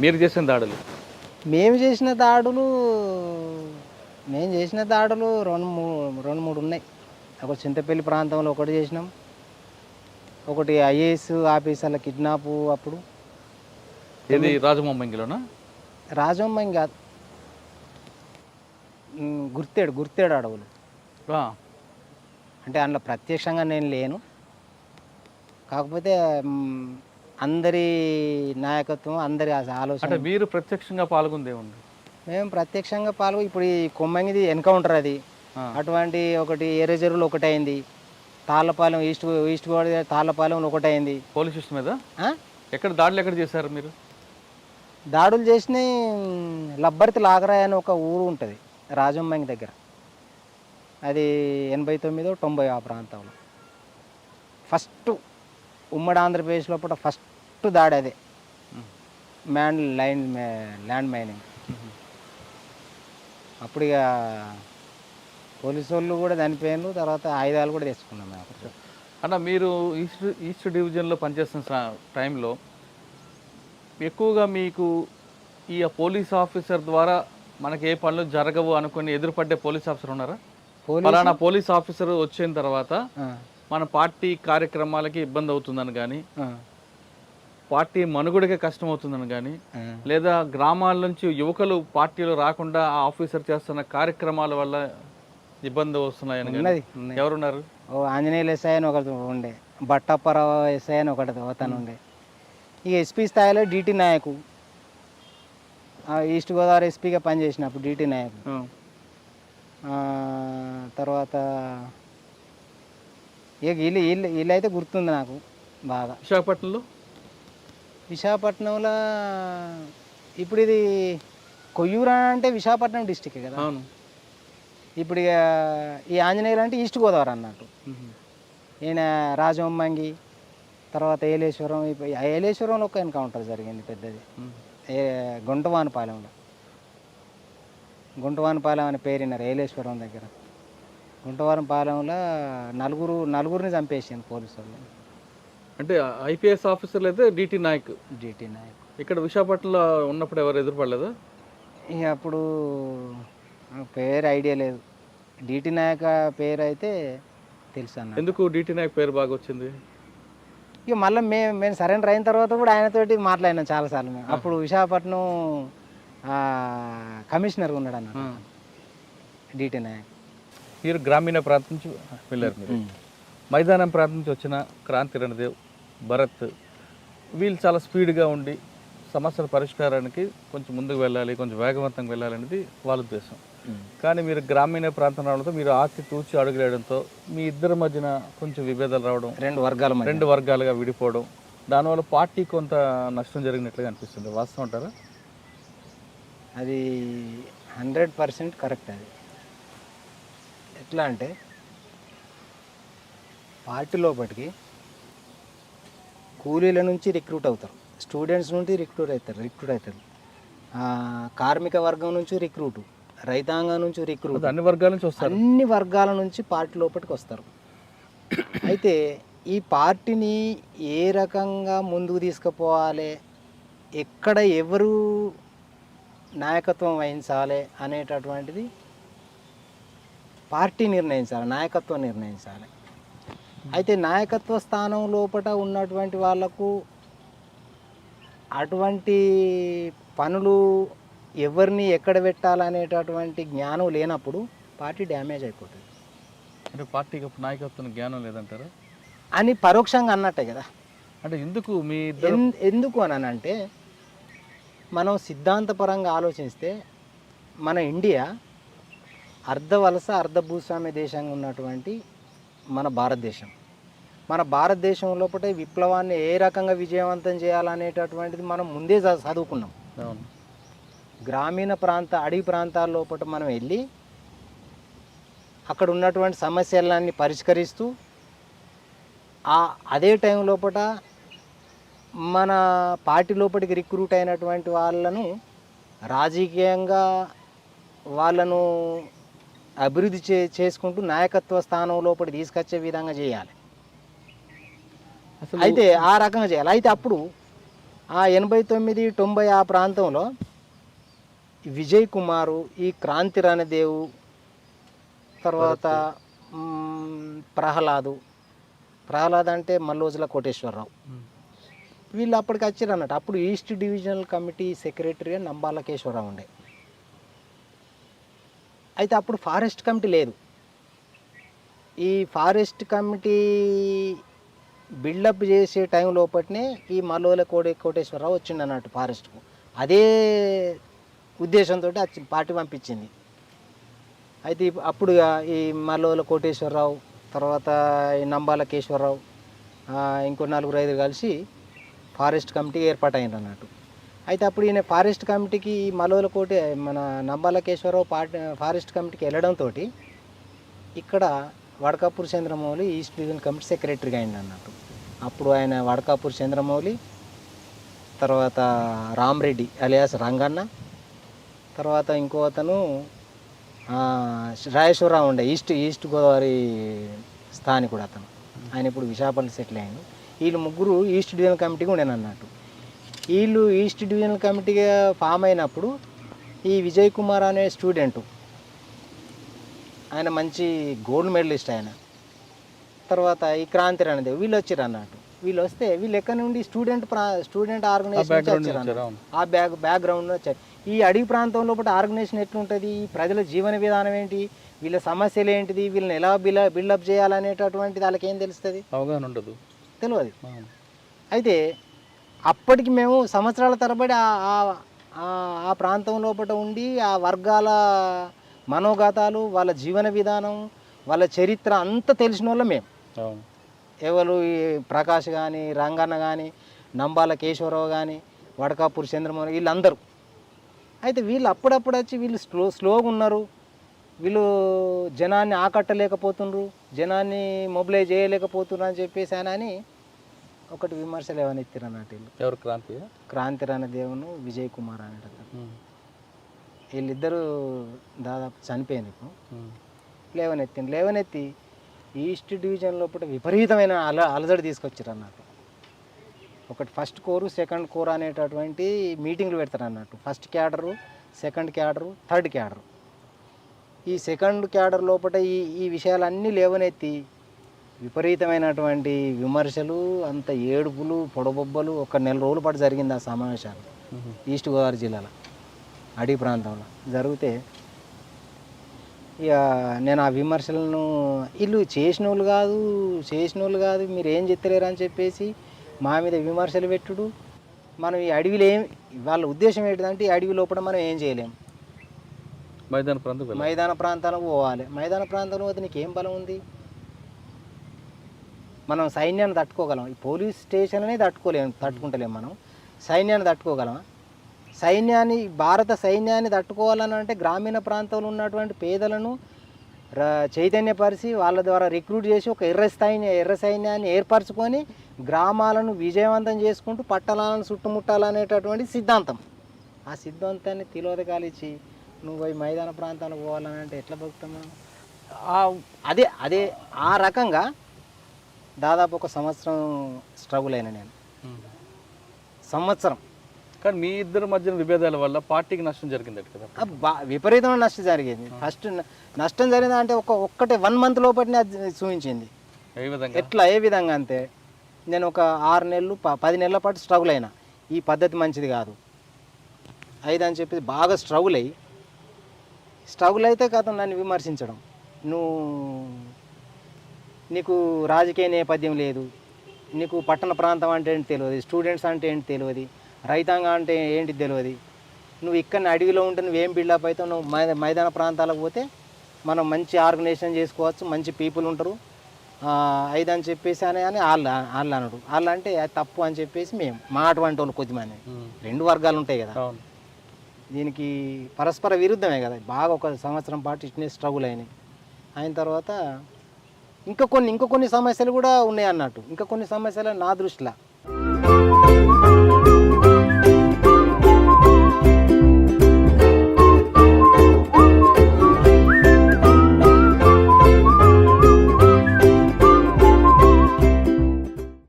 మీరు చేసిన దాడులు? మేము చేసిన దాడులు మేము చేసిన దాడులు రెండు మూడు రెండు మూడు ఉన్నాయి. ఒక చింతపల్లి ప్రాంతంలో ఒకటి చేసినాం. ఒకటి ఐఏఎస్ ఆఫీసర్ల కిడ్నాప్ అప్పుడు. ఇది రాజమొమ్మంగిలోనా? రాజమ్మ ఇంకా ఉమ్, గుర్తేడు గుర్తేడు అడవులు. అంటే అందులో ప్రత్యక్షంగా నేను లేను. కాకపోతే అందరి నాయకత్వం అందరి ఆలోచన. అంటే మీరు ప్రత్యక్షంగా పాల్గొందే ఉంది మేము ప్రత్యక్షంగా పాల్గొ ఇప్పుడు ఈ కొమ్మంగిది ఎన్కౌంటర్ అది. అటువంటి ఒకటి ఏరేజరులు ఒకటి అయింది తాళ్ళపాలెం ఈస్ట్ ఈస్ట్ గోదావరి తాళ్ళపాలెం ఒకటి అయింది పోలీస్ స్టేషన్ మీద? ఎక్కడ దాడులు ఎక్కడ చేశారు మీరు? దాడులు చేసినాయి లబ్బర్తి లాగరాయ్ అని ఒక ఊరు ఉంటుంది రాజమ్మంగి దగ్గర. అది ఎనభై తొమ్మిదో తొంభై ఆ ప్రాంతంలో. ఫస్ట్ ఉమ్మడి ఆంధ్రప్రదేశ్ లోపల ఫస్ట్ దాడి అదే. మ్యాన్ లైన్ ల్యాండ్ మైనింగ్. అప్పుడు ఇక పోలీసు వాళ్ళు కూడా చనిపోయారు తర్వాత ఆయుధాలు కూడా తెచ్చుకున్నాం మేము. అన్న మీరు ఈస్ట్ ఈస్ట్ డివిజన్లో పనిచేస్తున్న టైంలో ఎక్కువగా మీకు ఈ పోలీస్ ఆఫీసర్ ద్వారా మనకి ఏ పనులు జరగవు అనుకుని ఎదురుపడ్డే పోలీస్ ఆఫీసర్ ఉన్నారా? పోలీసు ఫలానా పోలీస్ ఆఫీసర్ వచ్చిన తర్వాత మన పార్టీ కార్యక్రమాలకి ఇబ్బంది అవుతుందని కానీ పార్టీ మనుగడకే కష్టం అవుతుందని కానీ. లేదా గ్రామాల నుంచి యువకులు పార్టీలో రాకుండా ఆ ఆఫీసర్ చేస్తున్న కార్యక్రమాల వల్ల ఇబ్బంది వస్తున్నాయని. ఎవరున్నారు? ఓ ఆంజనేయులు ఎస్ఐ అని ఒకటి ఉండే బట్టప్పరావు ఎస్ఐ అని ఒకటి అతను ఉండే. ఇక ఎస్పీ స్థాయిలో డిటి నాయకు ఈస్ట్ గోదావరి ఎస్పీగా పనిచేసినప్పుడు డిటి నాయకు. తర్వాత ఇక వీళ్ళు వీళ్ళు వీళ్ళు అయితే గుర్తుంది నాకు బాగా. విశాఖపట్నంలో? విశాఖపట్నంలో ఇప్పుడు ఇది కొయ్యూరు అంటే విశాఖపట్నం డిస్టిక్ కదా? అవును. ఇప్పుడు ఈ ఆంజనేయులు అంటే ఈస్ట్ గోదావరి అన్నట్టు. ఈయన రాజమమ్మంగి తర్వాత ఏలేశ్వరం ఏలేశ్వరంలో ఒక ఎన్కౌంటర్ జరిగింది పెద్దది. గుంటవానిపాలెంలో. గుంటవానిపాలెం అనే పేరున్నారు ఏలేశ్వరం దగ్గర. గుంటవానిపాలెంలో నలుగురు నలుగురిని చంపేసింది పోలీసు వాళ్ళు అంటే ఐపీఎస్ ఆఫీసర్లు అయితే డిటి నాయక్. డిటి నాయక్. ఇక్కడ విశాఖపట్నంలో ఉన్నప్పుడు ఎవరు ఎదురుపడలేదా? ఇక అప్పుడు పేరు ఐడియా లేదు. డిటి నాయక్ పేరు అయితే తెలుసు అన్న ఎందుకు డిటి నాయక్ పేరు బాగా వచ్చింది? ఇక మళ్ళీ మేము మేము సరెండర్ అయిన తర్వాత కూడా ఆయనతోటి మాట్లాడినాం చాలాసార్లు మేము. అప్పుడు విశాఖపట్నం కమిషనర్ ఉన్నాడు అన్న. డిటి నాయక్. మీరు గ్రామీణ ప్రాంతం నుంచి వెళ్ళారు మీరు. మైదానం ప్రాంతం నుంచి వచ్చిన క్రాంతి రణదేవ్ భరత్ వీళ్ళు చాలా స్పీడ్గా ఉండి సమస్యల పరిష్కారానికి కొంచెం ముందుకు వెళ్ళాలి కొంచెం వేగవంతంగా వెళ్ళాలనేది వాళ్ళ ఉద్దేశం. కానీ మీరు గ్రామీణ ప్రాంతం రావడంతో మీరు ఆచి తూచి అడుగులేయడంతో మీ ఇద్దరి మధ్యన కొంచెం విభేదాలు రావడం రెండు వర్గాల రెండు వర్గాలుగా విడిపోవడం దానివల్ల పార్టీ కొంత నష్టం జరిగినట్లుగా అనిపిస్తుంది. వాస్తవం అంటారా? అది హండ్రెడ్ పర్సెంట్ కరెక్ట్ అది. ఎట్లా అంటే పార్టీ లోపలికి కూలీల నుంచి రిక్రూట్ అవుతారు. స్టూడెంట్స్ నుండి రిక్రూట్ అవుతారు రిక్రూట్ అవుతారు. కార్మిక వర్గం నుంచి రిక్రూట్ రైతాంగం నుంచి రిక్రూట్. అన్ని వర్గాల నుంచి వస్తారు. అన్ని వర్గాల నుంచి పార్టీ లోపలికి వస్తారు. అయితే ఈ పార్టీని ఏ రకంగా ముందుకు తీసుకుపోవాలి ఎక్కడ ఎవరు నాయకత్వం వహించాలి అనేటటువంటిది పార్టీ నిర్ణయించాలి నాయకత్వం నిర్ణయించాలి. అయితే నాయకత్వ స్థానం లోపల ఉన్నటువంటి వాళ్ళకు అటువంటి పనులు ఎవరిని ఎక్కడ పెట్టాలనేటటువంటి జ్ఞానం లేనప్పుడు పార్టీ డ్యామేజ్ అయిపోతుంది. అంటే పార్టీకి నాయకత్వం జ్ఞానం లేదంటారా? అని పరోక్షంగా అన్నట్టే కదా. అంటే ఎందుకు మీ ఎందుకు అని అంటే మనం సిద్ధాంతపరంగా ఆలోచిస్తే మన ఇండియా అర్ధ వలస అర్ధ భూస్వామ్య దేశంగా ఉన్నటువంటి మన భారతదేశం. మన భారతదేశం లోపల విప్లవాన్ని ఏ రకంగా విజయవంతం చేయాలనేటటువంటిది మనం ముందే చదువుకున్నాం. అవును. గ్రామీణ ప్రాంత అడవి ప్రాంతాల లోపల మనం వెళ్ళి అక్కడ ఉన్నటువంటి సమస్యలన్నీ పరిష్కరిస్తూ ఆ అదే టైం లోపల మన పార్టీ లోపలికి రిక్రూట్ అయినటువంటి వాళ్ళను రాజకీయంగా వాళ్ళను అభివృద్ధి చే చేసుకుంటూ నాయకత్వ స్థానం లోపలికి తీసుకొచ్చే విధంగా చేయాలి. అయితే ఆ రకంగా చేయాలి. అయితే అప్పుడు ఆ ఎనభై తొమ్మిది తొంభై ఆ ప్రాంతంలో విజయ్ కుమారు ఈ క్రాంతి రణదేవు తర్వాత ప్రహ్లాదు. ప్రహ్లాద్ అంటే మల్లోజుల కోటేశ్వరరావు. వీళ్ళు అప్పటికి వచ్చారు అన్నట్టు అప్పుడు East divisional committee secretary Nambala Keshava Rao ఉండే. అయితే అప్పుడు ఫారెస్ట్ కమిటీ లేదు. ఈ ఫారెస్ట్ కమిటీ బిల్డప్ చేసే టైం లోపట్నే ఈ మల్లోల కోడి కోటేశ్వరరావు వచ్చిండు అన్నట్టు ఫారెస్ట్కు. అదే ఉద్దేశంతో పార్టీ పంపించింది. అయితే అప్పుడు అప్పుడుగా ఈ మల్లోల కోటేశ్వరరావు తర్వాత ఈ నంబాల కేశ్వరరావు ఇంకో నలుగురు ఐదు కలిసి ఫారెస్ట్ కమిటీ ఏర్పాటైంది అన్నట్టు. అయితే అప్పుడు ఈయన ఫారెస్ట్ కమిటీకి ఈ మలోల కోటి మన నంబాల కేశ్వరరావు పార్టీ ఫారెస్ట్ కమిటీకి వెళ్ళడంతో ఇక్కడ Vadakapur Chandramouli East division committee సెక్రటరీగా అయింది అన్నట్టు. అప్పుడు ఆయన వడకాపూర్ చంద్రమౌళి తర్వాత రామ్రెడ్డి అలియాస్ రంగన్న తర్వాత ఇంకో అతను రాయేశ్వరరావు రాజేశ్వరరావు ఉండే ఈస్ట్ ఈస్ట్ గోదావరి స్థానికుడు అతను. ఆయన ఇప్పుడు విశాఖపట్నం సెటిల్ అయ్యాడు వీళ్ళు ముగ్గురు ఈస్ట్ డివిజన్ కమిటీగా ఉండేనన్నట్టు. వీళ్ళు ఈస్ట్ డివిజన్ కమిటీగా ఫామ్ అయినప్పుడు ఈ విజయ్ కుమార్ అనే స్టూడెంటు ఆయన మంచి గోల్డ్ మెడలిస్ట్ ఆయన. తర్వాత ఈ క్రాంతి అనేది వీళ్ళు వచ్చారు అన్నట్టు. వీళ్ళు వస్తే వీళ్ళు ఎక్కడి నుండి స్టూడెంట్ ప్రా స్టూడెంట్ ఆర్గనైజేషన్ వచ్చారు. ఆ బ్యాక్ బ్యాక్గ్రౌండ్ వచ్చారు. ఈ అడవి ప్రాంతంలో పూట ఆర్గనైజేషన్ ఎట్లుంటుంది? ఈ ప్రజల జీవన విధానం ఏంటి? వీళ్ళ సమస్యలు ఏంటిది? వీళ్ళని ఎలా బిల్ బిల్డప్ చేయాలనేటటువంటిది వాళ్ళకి ఏం తెలుస్తుంది? అవగాహన ఉండదు. తెలియదు. అయితే అప్పటికి మేము సంవత్సరాల తరబడి ఆ- ప్రాంతం లోపల ఉండి ఆ వర్గాల మనోగతాలు వాళ్ళ జీవన విధానం వాళ్ళ చరిత్ర అంతా తెలిసిన వాళ్ళం మేము ఎవరు ఈ ప్రకాష్ కానీ రంగన్న కానీ నంబాల కేశవరావు కానీ వడకాపూర్ చంద్రమోహన్ వీళ్ళందరూ. అయితే వీళ్ళు అప్పుడప్పుడు వచ్చి వీళ్ళు స్లో స్లోగా ఉన్నారు. వీళ్ళు జనాన్ని ఆకట్టలేకపోతుండ్రు జనాన్ని మొబిలైజ్ చేయలేకపోతున్నారు అని చెప్పేసి అని ఒకటి విమర్శలు ఏమైనా ఎత్తిరు అన్నట్టు వీళ్ళు ఎవరు? క్రాంతి? క్రాంతి దేవును విజయ్ కుమార్ అనేటతను వీళ్ళిద్దరూ దాదాపు చనిపోయింది ఇప్పుడు. లేవనెత్తింది లేవనెత్తి ఈస్ట్ డివిజన్ లోపల విపరీతమైన అల అలజడి తీసుకొచ్చారు అన్నట్టు. ఒకటి ఫస్ట్ కోరు సెకండ్ కోర్ అనేటటువంటి మీటింగ్లు పెడతారు అన్నట్టు. First cadre second cadre third cadre. ఈ సెకండ్ క్యాడర్ లోపల ఈ ఈ విషయాలన్నీ లేవనెత్తి విపరీతమైనటువంటి విమర్శలు అంత ఏడుపులు పొడబొబ్బలు ఒక నెల రోజుల పాటు జరిగింది ఆ సమావేశాలు ఈస్ట్ గోదావరి జిల్లాలో అడవి ప్రాంతంలో. జరిగితే ఇక నేను ఆ విమర్శలను వీళ్ళు చేసిన వాళ్ళు కాదు చేసిన వాళ్ళు కాదు మీరు ఏం చెత్తలేరు అని చెప్పేసి మా మీద విమర్శలు పెట్టుడు. మనం ఈ అడవిలో ఏం వాళ్ళ ఉద్దేశం ఏంటిదంటే ఈ అడవి లోపల మనం ఏం చేయలేం. మైదాన ప్రాంతం. మైదాన ప్రాంతాలకు పోవాలి. మైదాన ప్రాంతంలో పోతే నీకు ఏం బలం ఉంది? మనం సైన్యాన్ని తట్టుకోగలం. ఈ పోలీస్ స్టేషన్ని తట్టుకోలేము తట్టుకుంటలేం మనం. సైన్యాన్ని తట్టుకోగలమా? సైన్యాన్ని భారత సైన్యాన్ని తట్టుకోవాలని అంటే గ్రామీణ ప్రాంతంలో ఉన్నటువంటి పేదలను చైతన్యపరిచి వాళ్ళ ద్వారా రిక్రూట్ చేసి ఒక ఎర్ర స్థాయిని ఎర్ర సైన్యాన్ని ఏర్పరచుకొని గ్రామాలను విజయవంతం చేసుకుంటూ పట్టణాలను చుట్టుముట్టాలనేటటువంటి సిద్ధాంతం. ఆ సిద్ధాంతాన్ని తిలోదకాలిచ్చి నువ్వు పోయి మైదాన ప్రాంతాలకు పోవాలని అంటే ఎట్లా బతుకుతున్నావు అదే అదే ఆ రకంగా దాదాపు ఒక సంవత్సరం స్ట్రగుల్ అయినా నేను. సంవత్సరం. కానీ మీ ఇద్దరి మధ్యన విభేదాల వల్ల పార్టీకి నష్టం జరిగింది కదా. బా- విపరీతమైన నష్టం జరిగింది. ఫస్ట్ నష్టం జరిగింది అంటే ఒక ఒక్కటే వన్ మంత్ లోపలనే అది చూపించింది. ఏ విధంగా? ఎట్లా ఏ విధంగా అంతే నేను ఒక ఆరు నెలలు పది నెలల పాటు స్ట్రగుల్ అయినా. ఈ పద్ధతి మంచిది కాదు. ఐదు అని చెప్పి బాగా స్ట్రగుల్ అయ్యి స్ట్రగుల్ అయితే కాదు నన్ను విమర్శించడం. నువ్వు నీకు రాజకీయ నేపథ్యం లేదు. నీకు పట్టణ ప్రాంతం అంటే ఏంటి తెలియదు. స్టూడెంట్స్ అంటే ఏంటి తెలియదు. రైతాంగం అంటే ఏంటి తెలియదు. నువ్వు ఇక్కడ అడవిలో ఉంటే నువ్వేం బిల్డప్ అవుతావు? నువ్వు మై- మైదాన ప్రాంతాలకు పోతే మనం మంచి ఆర్గనైజేషన్ చేసుకోవచ్చు మంచి పీపుల్ ఉంటారు. ఐదు అని చెప్పేసి అని అని వాళ్ళు వాళ్ళు అనడు వాళ్ళు అంటే అది తప్పు అని చెప్పేసి మేము మా అటువంటి వాళ్ళు కొద్దిమంది. రెండు వర్గాలు ఉంటాయి కదా. దీనికి పరస్పర విరుద్ధమే కదా. బాగా ఒక సంవత్సరం పాటు ఇట్నే స్ట్రగుల్ అయినాయి. అయిన తర్వాత ఇంకా కొన్ని ఇంకా కొన్ని సమస్యలు కూడా ఉన్నాయి అన్నట్టు ఇంకా కొన్ని సమస్యలు నా దృష్టిలో.